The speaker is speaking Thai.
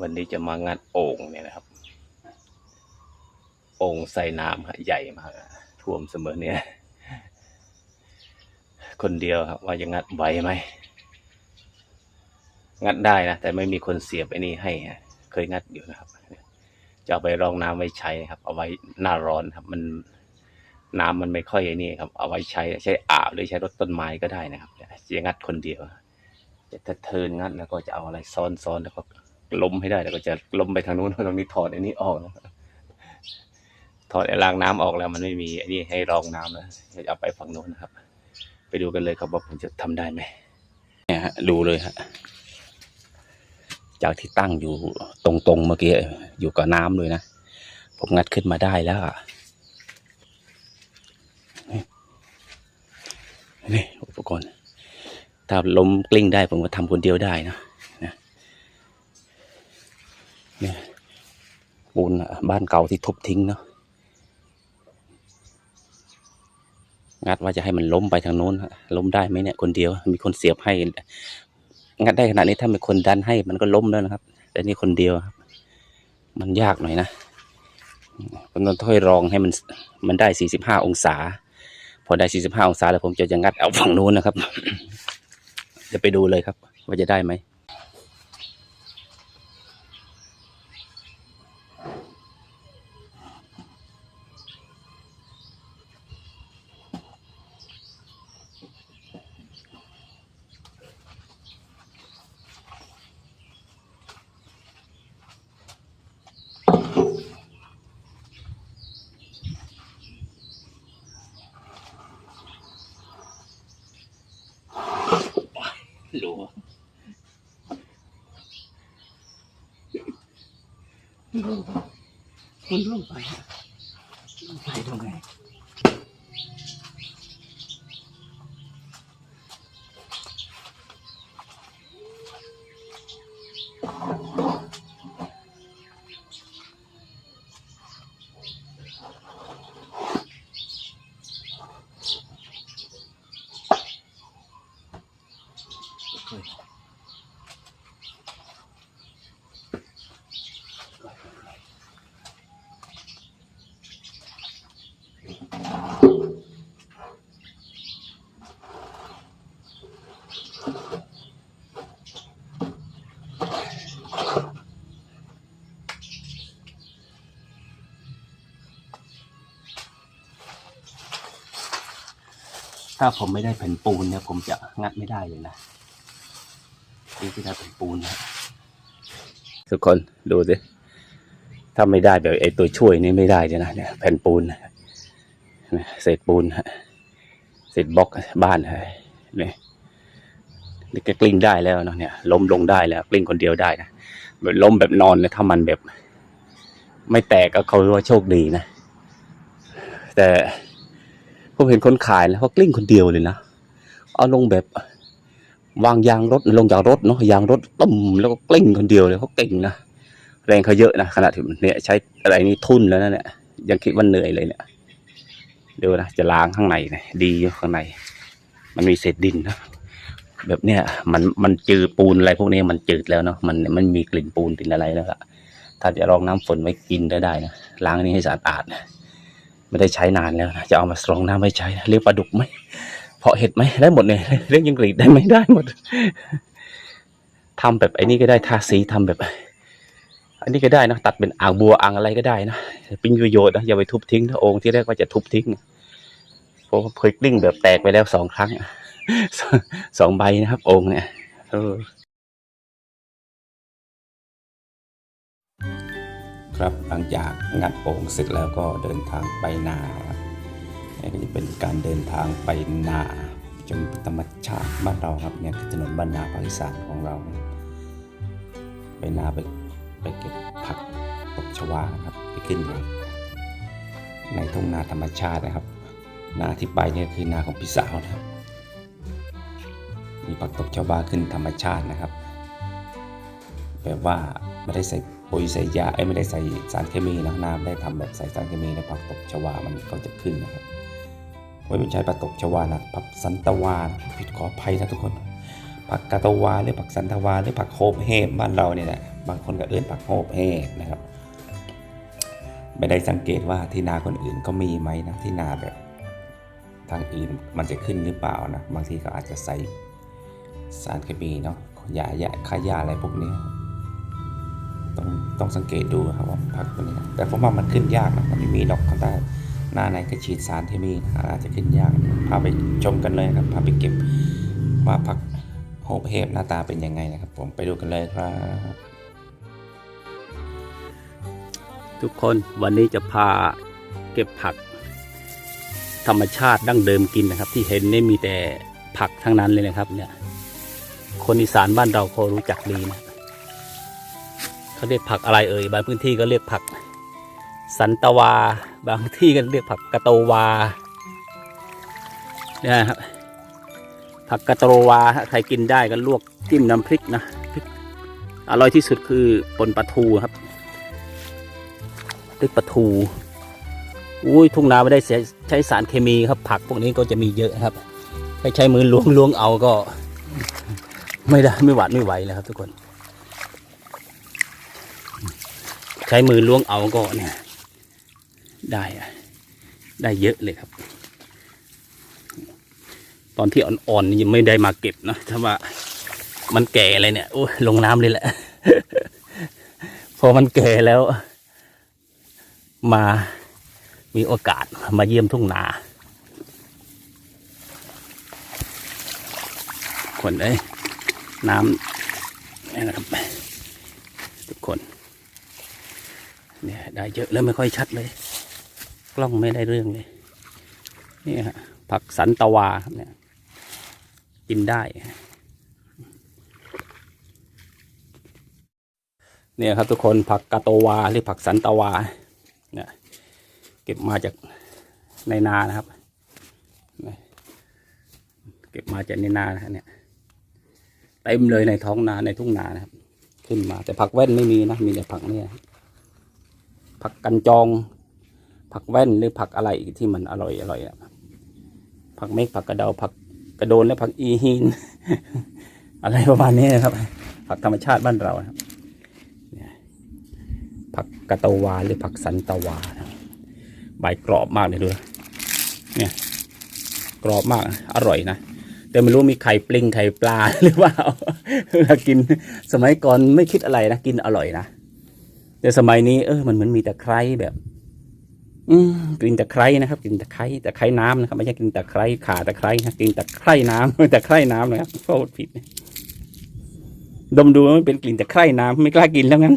วันนี้จะมางัดโอ่งเนี่ยนะครับ โอ่งใส่น้ำฮะใหญ่มากท่วมเสมอเนี่ย คนเดียวครับว่าจะงัดไหวไหม งัดได้นะ แต่ไม่มีคนเสียบไอ้นี่ให้ เคยงัดอยู่นะครับ จะเอาไปรองน้ำไว้ใช้ครับ เอาไว้หน้าร้อนครับ มันน้ำมันไม่ค่อยไอ้นี่ครับ เอาไว้ใช้ใช้อาบหรือใช้รดต้นไม้ก็ได้นะครับจะงัดคนเดียวจะเทินงัดแล้วก็จะเอาอะไรซ้อนซ้อนแล้วก็ ล้มให้ได้แล้วก็จะล้มไปทางนู้นตรงนี้ถอดไอ้นี่ออกนะถอดไอ้รางน้ำออกแล้ว มันไม่มีไอ้นี่ให้รองน้ำแล้วจะเอาไปฝั่งโน้นนะครับ ไปดูกันเลยครับว่าผมจะทำได้ไหมเนี่ยฮะดูเลยฮะจากที่ตั้งอยู่ตรงๆเมื่อกี้อยู่กับน้ำเลยนะผมงัดขึ้นมาได้แล้วอะนี่อุปกรณ์ถ้าล้มกลิ้งได้ผมก็ทำคนเดียวได้นะ เนี่ยปูนบ้านเก่าที่ทุบทิ้งเนาะงัดว่าจะให้มันล้มไปทางโน้นล้มได้ไหมเนี่ยคนเดียว มีคนเสียบให้ งัดได้ขนาดนี้ถ้ามีคนดันให้มันก็ล้มแล้วนะครับ แต่นี่คนเดียวครับ มันยากหน่อยนะผมต้องถ้อยรองให้มันมันได้45องศา พอได้45องศาแล้วผมจะจะงัดเอาฝั่งนู้นนะครับ จะไปดูเลยครับ ว่าจะได้ไหม มันล่วงไปล่วงไปตรงไหน ถ้าผมไม่ได้แผ่นปูนเนี่ย ผมจะงัดไม่ได้เลยนะนี่ที่ได้แผ่นปูนนะทุกคนดูสิถ้าไม่ได้แบบไอ้ตัวช่วยนี่ไม่ได้เลยนะเนี่ยแผ่นปูนนะเศษปูนฮะเศษบล็อกบ้านฮะเนี่ยนี่ก็กลิ้งได้แล้วเนาะเนี่ยล้มลงได้แล้วกลิ้งคนเดียวได้นะแบบล้มแบบนอนเลยถ้ามันแบบ ไม่แตกก็เขาเรียกว่าโชคดีนะ แต่ ผมเห็นคนขายแล้วเขากลิ้งคนเดียวเลยนะเอาลงแบบ วางยางรถลงจากรถเนาะยางรถตุ่มแล้วก็กลิ้งคนเดียวเลยเขาเก่งนะแรงเขาเยอะนะขณะที่เนี่ยใช้อะไรนี่ทุ่นแล้วนะเนี่ยยังคิดว่าเหนื่อยเลยเนี่ยเดี๋ยวนะจะล้างข้างในนะดีอยู่ข้างใน มันมีเศษดินนะแบบเนี้ยมันมันจืดปูนอะไรพวกนี้มันจืดแล้วเนาะมันมันมีกลิ่นปูนกลิ่นอะไรแล้วอะถ้าจะรองน้ำฝนไว้กินได้ได้นะล้างนี้ให้สะอาดนะ ไม่ได้ใช้นานแล้วนะจะเอามาสรองน้ำไว้ใช้เลี้ยงปลาดุกไหมเพาะเห็ดไหมได้หมดเลยเลี้ยงยิงกรีดได้ไหมได้หมดทำแบบไอ้นี่ก็ได้ทาสีทำแบบ อันนี้ก็ได้นะตัดเป็นอ่างบัวอ่างอะไรก็ได้นะเป็นประโยชน์นะอย่าไปทุบทิ้งนะองค์ที่แรกว่าจะทุบทิ้งเพราะว่าเคยกลิ้งแบบแตกไปแล้วสองครั้งสองสองใบนะครับ องค์เนี่ยเออ ครับหลังจากงัดโอ่งเสร็จแล้วก็เดินทางไปนาครับนี่ก็จะเป็นการเดินทางไปนาจนธรรมชาติบ้านเราครับเนี่ยถนนบ้านนาภาคอีสานของเรา ไปนาไปไปเก็บผักตบชวาครับไปขึ้นเลยในทุ่งนาธรรมชาตินะครับ นาที่ไปเนี่ยคือนาของพี่สาวนะครับ มีผักตบชวาขึ้นธรรมชาตินะครับแบบว่าไม่ได้ใส่ ปุ๋ยใส่ยาไอ้ยไม่ได้ใส่สารเคมีนะนาไม่ได้ทำแบบใส่สารเคมีในผักตบชวามันก็จะขึ้นนะครับไว้ไม่ใช้ผักตบชวานะผักสันตวาผิดขออภัยนะทุกคนผักกาตวาหรือผักสันตวาหรือผักโคมเฮมบ้านเราเนี่ยแหละบางคนก็เอื้นผักโหบแห้นะครับ ไม่ได้สังเกตว่าที่นาคนอื่นก็มีไหมนะที่นาแบบทางอื่นมันจะขึ้นหรือเปล่านะบางทีก็อาจจะใส่สารเคมีเนาะยาหยาฆ่าหญ้าอะไรพวกนี้ ต้องสังเกตดูครับว่าผักตัวนี้ แต่ผมว่ามันขึ้นยากนะมันไม่มีดอกข้างใต้หน้าไหนก็ฉีดสารเคมีนะอาจจะขึ้นยากพาไปชมกันเลยครับพาไปเก็บว่าผักโฮบเฮบหน้าตาเป็นยังไงนะครับ ผมไปดูกันเลยครับ ทุกคนวันนี้จะพาเก็บผัก ธรรมชาติดั้งเดิมกินนะครับ ที่เห็นนี่มีแต่ผักทั้งนั้นเลยนะครับ เนี่ย คนอีสานบ้านเราเขารู้จักดีนะ เขาเรียกผักอะไรเอ่ยบางพื้นที่ก็เรียกผักสันตวา บางที่ก็เรียกผักกะโตวาเนี่ยครับผักกะโตวาถ้าใครกินได้ก็ลวกจิ้มน้ำพริกนะพริกอร่อยที่สุดคือปนปลาทูครับพริกปลาทูอุ้ยทุ่งนาไม่ได้ใช้สารเคมีครับ ผักพวกนี้ก็จะมีเยอะครับไปใช้มือล้วงล้วงเอาก็ ไม่ได้ไม่หวาดไม่ไหวเลยครับทุกคน ใช้มือล้วงเอาก็เนี่ยได้อะได้เยอะเลยครับ ตอนที่อ่อนๆยังไม่ได้มาเก็บนะถ้าว่ามันแก่อะไรเนี่ยโอ้ลงน้ำเลยแหละ พอมันแก่แล้ว มามีโอกาสมาเยี่ยมทุ่งนาคนเอ้ยน้ำนี่นะครับ ทุกคน เนี่ยได้เยอะแล้วไม่ค่อยชัดเลย กล้องไม่ได้เรื่องเลยนี่ฮะผักสันตวาเนี่ยกินได้เนี่ยครับทุกคนผักกาโตวาหรือผักสันตวาเนี่ยเก็บมาจากในนานะครับ เก็บมาจากในนานะเนี่ยเต็มเลยในท้องนาในทุ่งนานะครับ ขึ้นมาแต่ผักแว่นไม่มีนะมีแต่ผักเนี่ย ผักกันจอง ผักแว่นหรือผักอะไรที่มันอร่อยอร่อยอะผักเมฆผักกระเดาผักกระโดนและผักอีฮีน อะไรประมาณนี้นะครับ ผักธรรมชาติบ้านเราครับผักกะตวาหรือผักสันตวาใบกรอบมากเลยดูเนี่ยกรอบมากอร่อยนะแต่ไม่รู้มีไข่ปลิงไข่ปลาหรือเปล่าเวลากินสมัยก่อนไม่คิดอะไรนะ กินอร่อยนะ แต่สมัยนี้เออมันเหมือนมีตะไคร้แบบ อืกลิ่นตะไคร้นะครับกลิ่นตะไคร้ตะไคร้น้ำนะครับไม่ใช่กลิ่นตะไคร้ขาตะไคร้นะกลิ่นตะไคร้น้ำตะไคร้น้ำนะครับโทษผิด ดมดูมันเป็นกลิ่นตะไคร้น้ำไม่กล้ากินแล้วงั้น